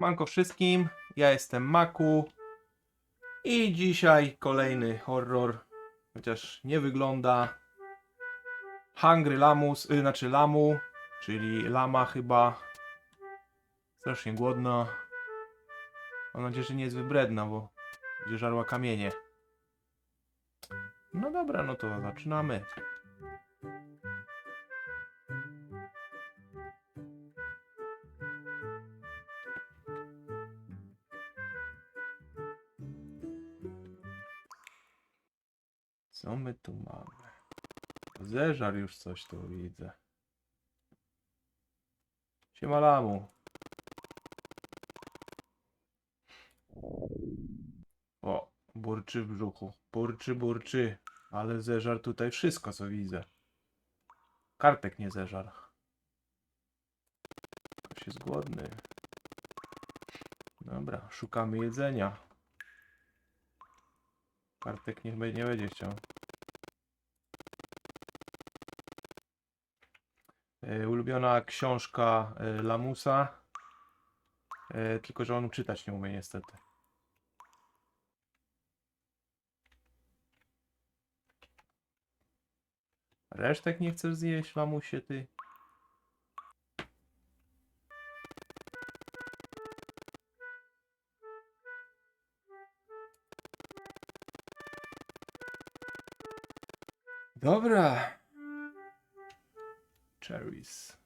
Manko wszystkim, ja jestem Maku i dzisiaj kolejny horror, chociaż nie wygląda. Hungry Lamus, y, znaczy Lamu, czyli lama chyba. Strasznie głodna. Mam nadzieję, że nie jest wybredna, bo będzie żarła kamienie. No dobra, no to zaczynamy. My tu mamy? Zeżar już coś tu widzę. Siema lamu. O, burczy w brzuchu. Burczy, burczy. Ale zeżar tutaj wszystko, co widzę. Kartek nie zeżar. Ktoś jest głodny. Dobra, szukamy jedzenia. Kartek nie, nie będzie chciał. Ulubiona książka e, Lamusa. E, tylko, że on czytać nie umie niestety. Resztek nie chcesz zjeść, Lamusie, ty? Dobra. Cherries.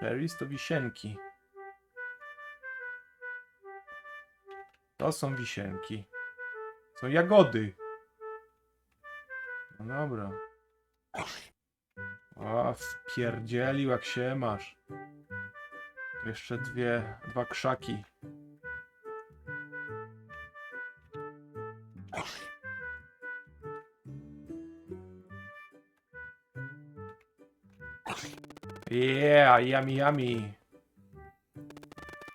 Cherries to wisienki. To są wisienki. Są jagody. No dobra. O, wpierdzielił jak się masz. Jeszcze dwie, dwa krzaki. Yeah, yummy, yummy.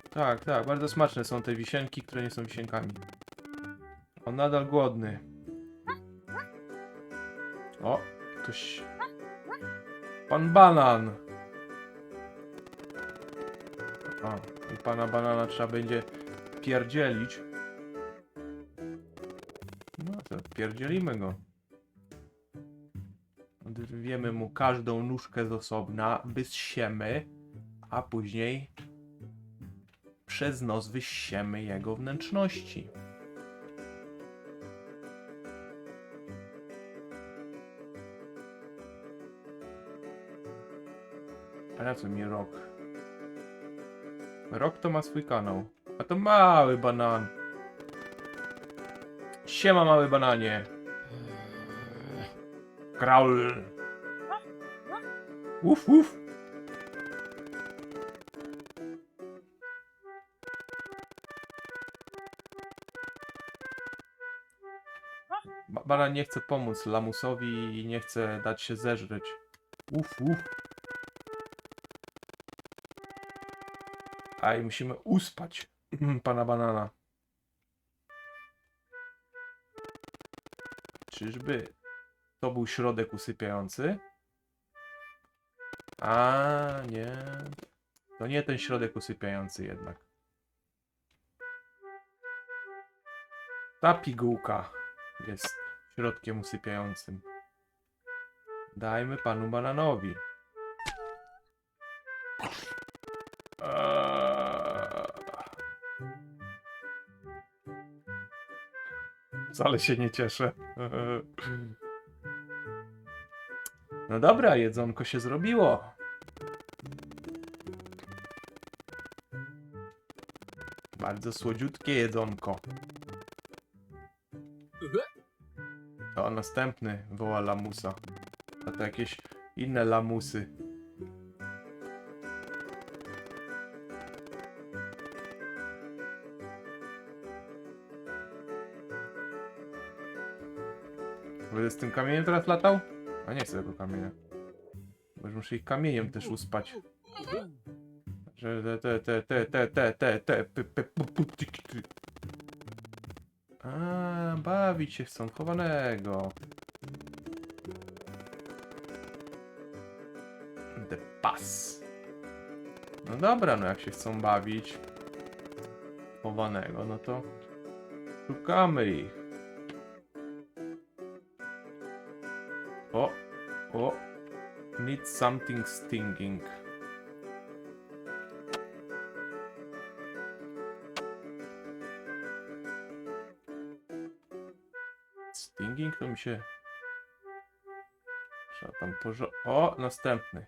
Tak, tak, bardzo smaczne są te wisienki, które nie są wisienkami. On nadal głodny. O, ktoś... Pan Banan! A, i pana banana trzeba będzie pierdzielić. No to pierdzielimy go. Każdą nóżkę z osobna, wyssiemy, a później przez nos wyssiemy jego wnętrzności. A na co mi rok? Rok to ma swój kanał. A to mały banan. Siema mały bananie. Kraul. Uf, uf. Ba- nie chce pomóc lamusowi i nie chce dać się zeżreć. Uf, uf. A i musimy uspać pana banana. Czyżby to był środek usypiający? A nie. To nie ten środek usypiający jednak. Ta pigułka jest środkiem usypiającym. Dajmy panu bananowi. Eee. Wcale się nie cieszę. No dobra, jedzonko się zrobiło. Bardzo słodziutkie jedzonko. To następny woła lamusa. A to jakieś inne lamusy. Będę z tym kamieniem teraz latał? A nie chcę tego kamienia. Bo już muszę ich kamieniem też uspać. Że te, te, te, te, te, te, te, te, ty. A, bawić się chcą, chowanego. The pass. No dobra, no jak się chcą bawić, chowanego, no to szukamy ich. Need something stinging. Stinging to mi się... Trzeba tam porzo... O, następny.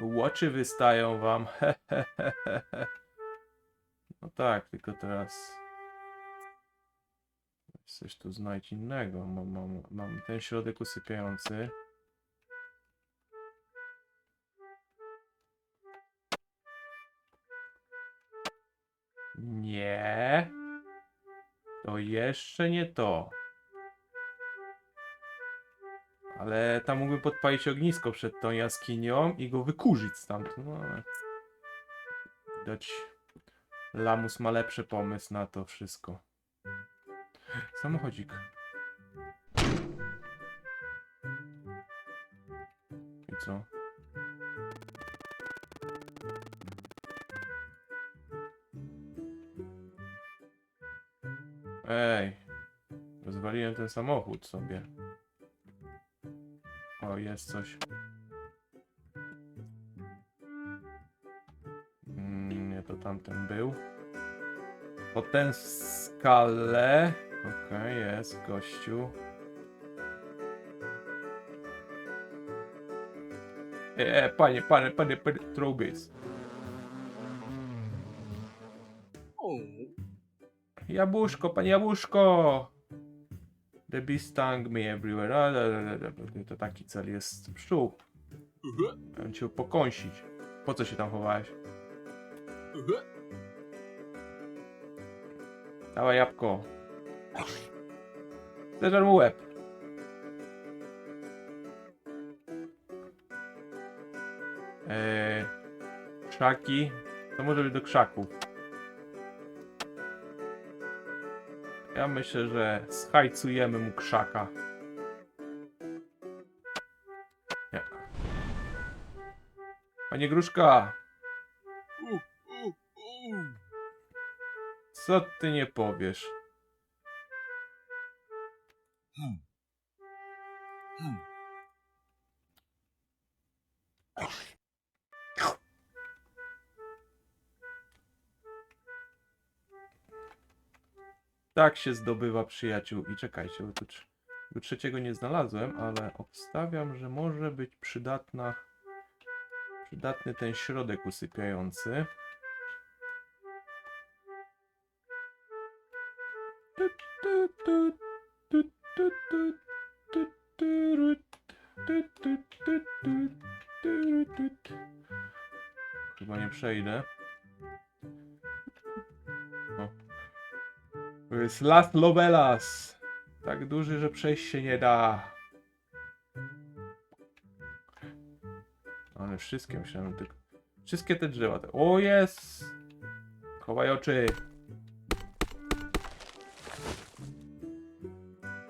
Łoczy wystają wam. no tak, tylko teraz... Coś tu znajdź innego. Mam, mam, mam ten środek usypiający. Nie. To jeszcze nie to. Ale tam mógłby podpalić ognisko przed tą jaskinią i go wykurzyć stamtąd. No ale... Widać, Lamus ma lepszy pomysł na to wszystko. Samochodzik. I co? Ej, rozwaliłem ten samochód sobie. O, jest coś. Mm, nie, to tamten był. Po ten skalę. Okej, jest gościu. E, panie, panie, panie, panie, Trubis. O, Jabłuszko, panie jabłuszko! The bee stung me everywhere. To taki cel jest pszczół. Chciałem cię pokąsić. Po co się tam chowałeś? Dawaj jabłko. Zeżar mu łeb. Eee, krzaki. To może być do krzaków. Ja myślę, że schajcujemy mu krzaka. Nie. Panie Gruszka, co ty nie powiesz? Hmm. Hmm. Tak się zdobywa przyjaciół. I czekajcie, bo tu, trz- tu trzeciego nie znalazłem, ale obstawiam, że może być przydatna, przydatny ten środek usypiający. Przejdę. To jest Las Lovelas. Tak duży, że przejść się nie da. Ale wszystkie myślałem tylko. Wszystkie te drzewa. Te... O jest! Chowaj oczy.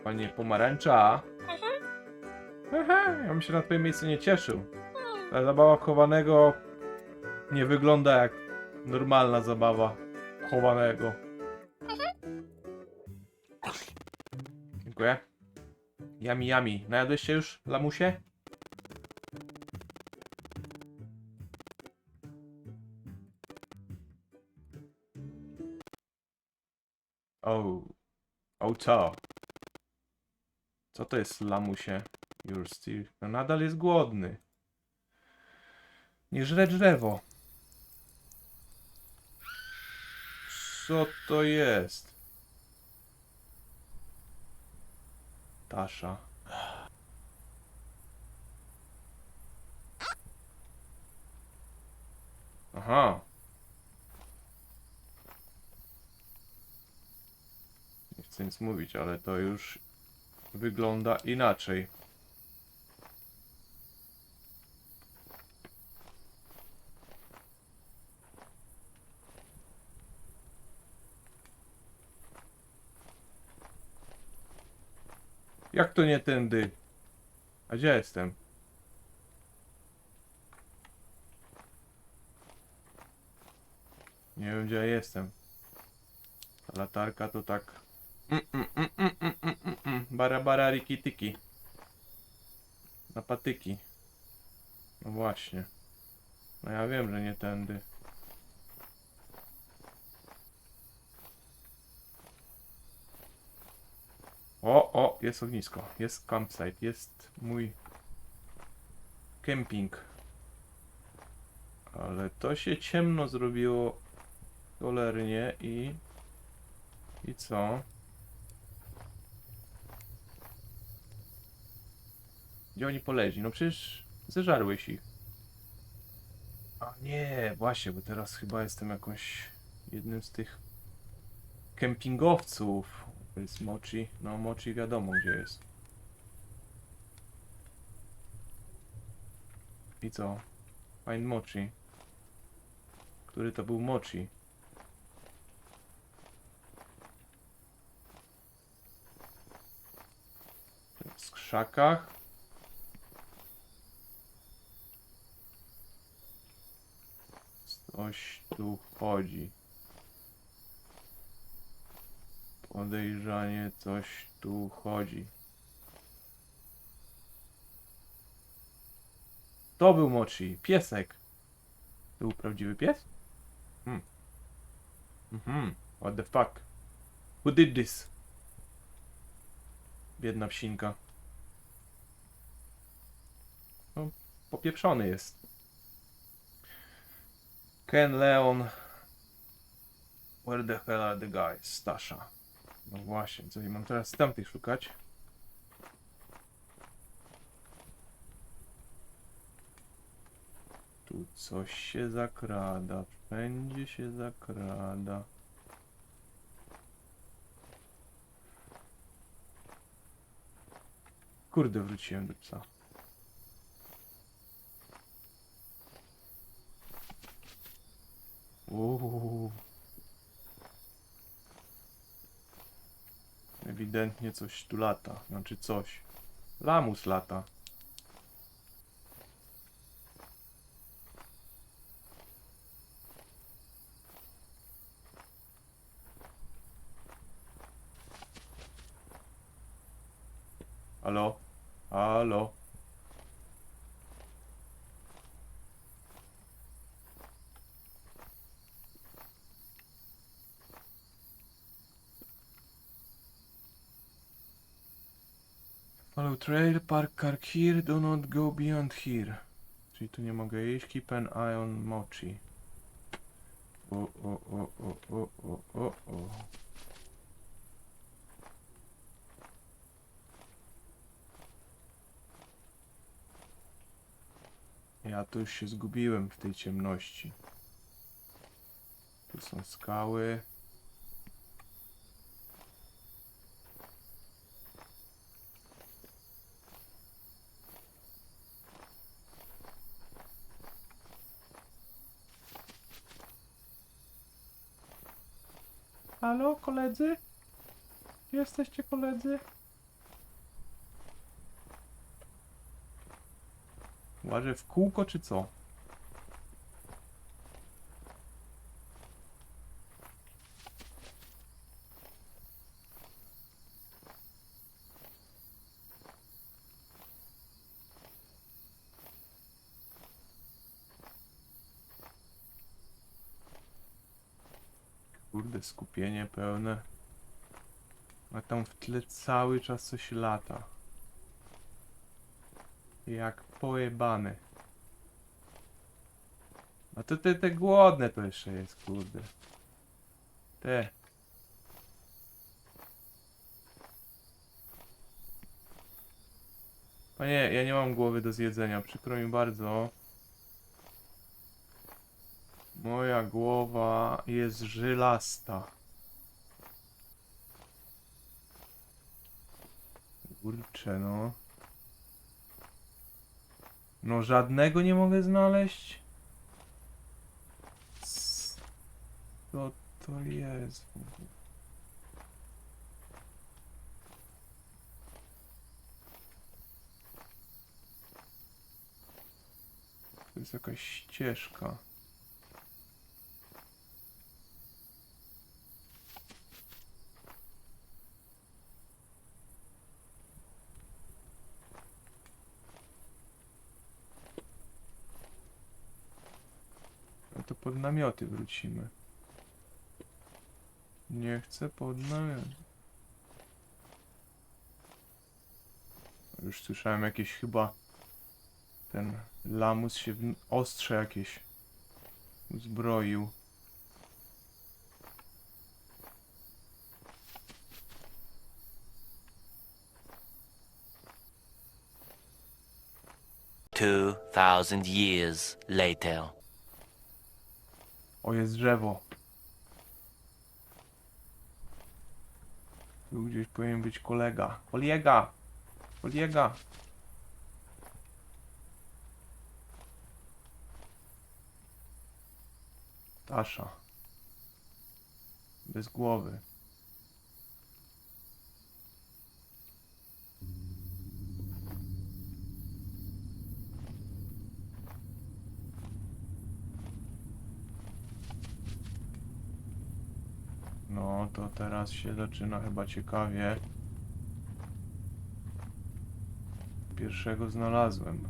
Panie pomarańcza. Aha, ja bym się na twoim miejscu nie cieszył. Ta zabawa chowanego nie wygląda jak normalna zabawa chowanego. Dziękuję. Yami, yami. Najadłeś się już, lamusie? O. O co? Co to jest lamusie? You're still... No nadal jest głodny. Nie żre drzewo. Co to jest? Tasza. Aha. Nie chcę nic mówić, ale to już wygląda inaczej. Jak to nie tędy? A gdzie jestem? Nie wiem gdzie ja jestem. Ta latarka to tak. Mm, mm, mm, mm, mm. Bara bara riki tiki. Na patyki. No właśnie. No ja wiem, że nie tędy. Jest ognisko. Jest campsite. Jest mój kemping. Ale to się ciemno zrobiło cholernie i... I co? Gdzie oni poleźli? No przecież zeżarłeś ich. A nie, właśnie, bo teraz chyba jestem jakąś jednym z tych kempingowców. To jest Mochi. No Mochi wiadomo gdzie jest. I co? Find Mochi. Który to był Mochi? W krzakach. Coś tu chodzi. Podejrzanie coś tu chodzi. To był Mochi, piesek. To był prawdziwy pies? Hmm. Mhm. What the fuck? Who did this? Biedna psinka. No, popieprzony jest. Ken Leon. Where the hell are the guys? Stasza. No właśnie, co ja mam teraz tamtej szukać? Tu coś się zakrada, wszędzie się zakrada. Kurde, wróciłem do psa. Uuu. Ewidentnie coś tu lata. Znaczy coś. Lamus lata. Halo? Halo? Trail, park here, do not go beyond here. Czyli tu nie mogę iść, keep an eye on mochi. O, o, o, o, o, o, o, o. Ja tu już się zgubiłem w tej ciemności. Tu są skały. Halo, koledzy? Jesteście, koledzy? Łażę w kółko, czy co? Kurde, skupienie pełne. A tam w tle cały czas coś lata. Jak pojebany. A to te, te głodne to jeszcze jest, kurde. Te. Panie, ja nie mam głowy do zjedzenia, przykro mi bardzo. Moja głowa jest żylasta. Kurczę, no. No żadnego nie mogę znaleźć. Co to jest? To jest jakaś ścieżka. No to pod namioty wrócimy. Nie chcę pod namioty. Już słyszałem jakieś chyba... Ten lamus się w ostrze jakieś uzbroił. Two thousand years later. O, jest drzewo. Tu gdzieś powinien być kolega. Kolega! Kolega! Tasza. Bez głowy. No, to teraz się zaczyna chyba ciekawie. Pierwszego znalazłem.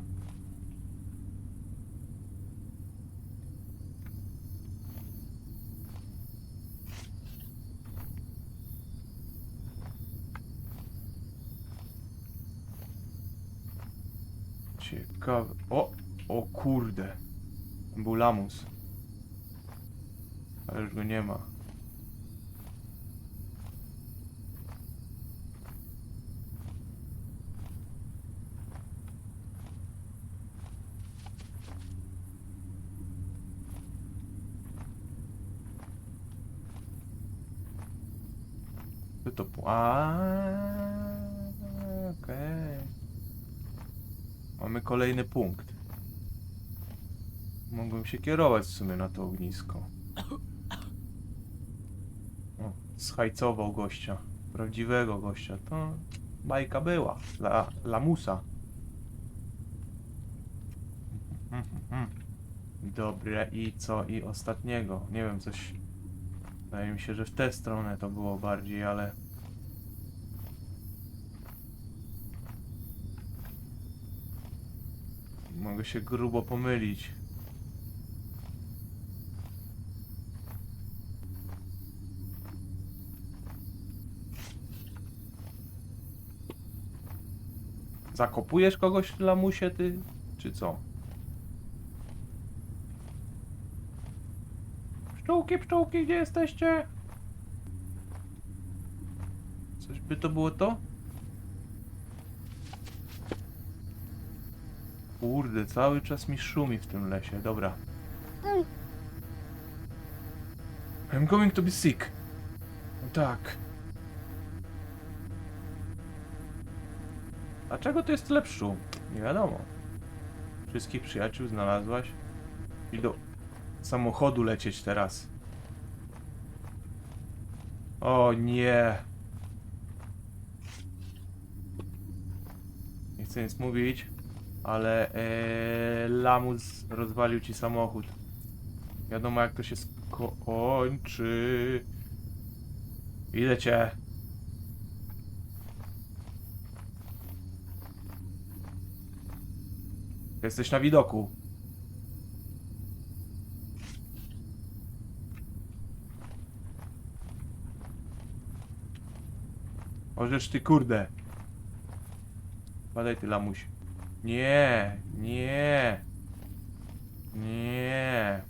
Ciekawe. O! O kurde. Był lamus. Ale już go nie ma. Aaaa, Okej. Mamy kolejny punkt. Mogłem się kierować w sumie na to ognisko. O, schajcował gościa. Prawdziwego gościa. To bajka była. La, lamusa. Dobre i co? I ostatniego. Nie wiem, coś... Wydaje mi się, że w tę stronę to było bardziej, ale... Mogę się grubo pomylić. Zakopujesz kogoś w lamusie, ty? Czy co? Pszczółki, pszczółki, gdzie jesteście? Coś by to było to? Kurde, cały czas mi szumi w tym lesie, dobra. I'm going to be sick. No tak. Dlaczego to jest pszczół? Nie wiadomo. Wszystkich przyjaciół znalazłaś? I do samochodu lecieć teraz. O nie. Nie chcę nic mówić, ale e, lamus rozwalił ci samochód. Wiadomo jak to się skończy. Idę cię. Jesteś na widoku. Możesz ty kurde. Badaj ty lamuś. Nie, nie. Nie.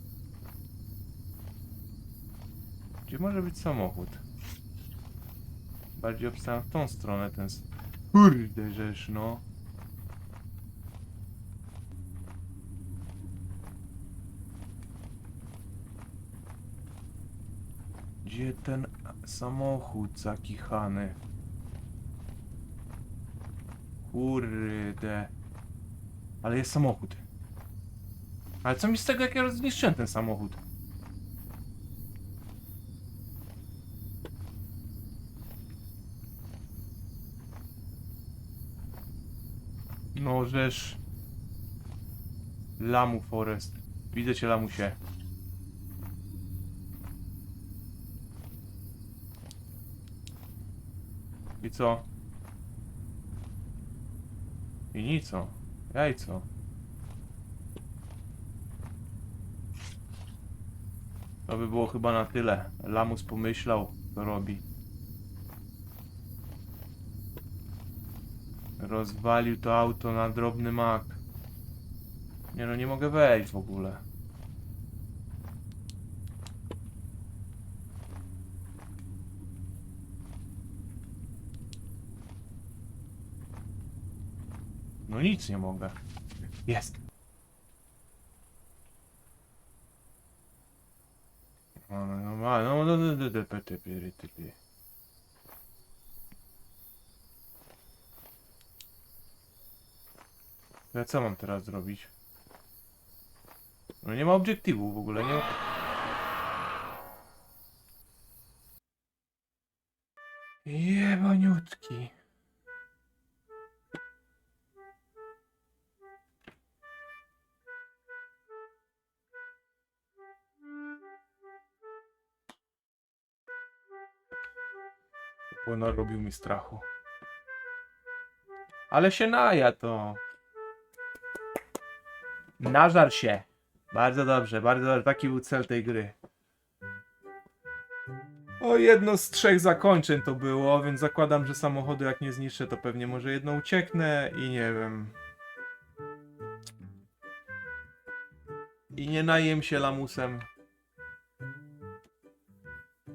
Gdzie może być samochód? Bardziej obstałem w tą stronę ten... Kurde rzecz, no. Gdzie ten samochód zakichany? Kurde. Ale jest samochód. Ale co mi z tego, jak ja zniszczyłem ten samochód? No żeż. Lamu Forest. Widzę cię, lamusie. I co? I nico. Jajco. To by było chyba na tyle. Lamus pomyślał, co robi. Rozwalił to auto na drobny mak. Nie no, nie mogę wejść w ogóle. No nic nie mogę. Jest. No, no, no, no, no, no, Ja co mam teraz zrobić? No nie ma obiektywu w ogóle, nie ma... Jebaniutki. Bo narobił mi strachu. Ale się naja to. Nażar się. Bardzo dobrze, bardzo dobrze. Taki był cel tej gry. O, jedno z trzech zakończeń to było, więc zakładam, że samochodu jak nie zniszczę, to pewnie może jedno ucieknę i nie wiem. I nie najem się lamusem.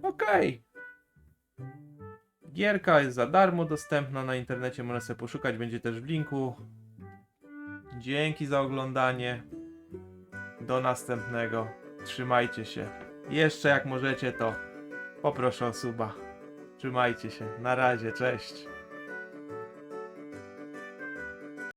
Okej. Gierka jest za darmo dostępna na internecie, można sobie poszukać, będzie też w linku. Dzięki za oglądanie. Do następnego. Trzymajcie się. Jeszcze jak możecie, to poproszę o suba. Trzymajcie się. Na razie, cześć.